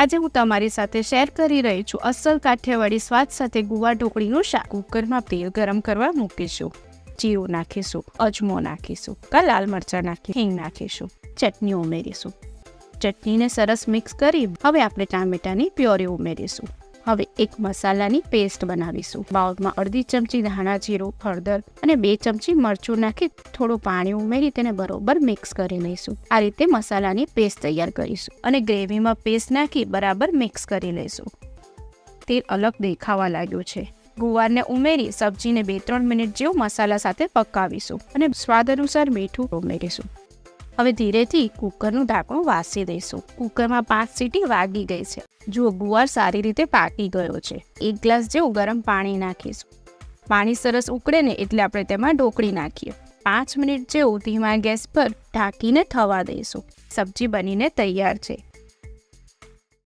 આજે હું તમારી સાથે શેર કરી રહી છું અસલ કાઠિયાવાડી સ્વાદ સાથે ગુવા ઢોકળીનું શાક. કુકરમાં તેલ ગરમ કરવા મૂકીશું, જીરું નાખીશું, અજમો નાખીશું, કા લાલ મરચાં નાખી, હિંગ નાખીશું, ચટણી ઉમેરીશું. ચટણીને સરસ મિક્સ કરી હવે આપણે ટામેટાની પ્યોરી ઉમેરીશું. હવે એક મસાલાની પેસ્ટ બનાવીશું. બાઉલમાં અડધી ચમચી ધાણા જીરું, હળદર અને બે ચમચી મરચું નાખી થોડું પાણી ઉમેરી તેને બરોબર મિક્સ કરી લઈશું. આ રીતે મસાલાની પેસ્ટ તૈયાર કરીશું અને ગ્રેવીમાં પેસ્ટ નાખી બરાબર મિક્સ કરી લઈશું. તેલ અલગ દેખાવા લાગ્યું છે. ગુવારને ઉમેરી સબ્જીને બે ત્રણ મિનિટ જેવું મસાલા સાથે પકાવીશું અને સ્વાદ અનુસાર મીઠું ઉમેરીશું. હવે ધીરેથી કુકરનું ઢાંકણું વાસી દઈશું. કુકરમાં પાંચ સીટી વાગી ગઈ છે. જુઓ, ગુવાર સારી રીતે પાકી ગયો છે. એક ગ્લાસ જેવું ગરમ પાણી નાખીશું. પાણી સરસ ઉકળે ને એટલે આપણે તેમાં ઢોકળી નાખીએ. પાંચ મિનિટ જેવું ધીમા ગેસ પર ઢાંકીને થવા દઈશું. સબ્જી બનીને તૈયાર છે.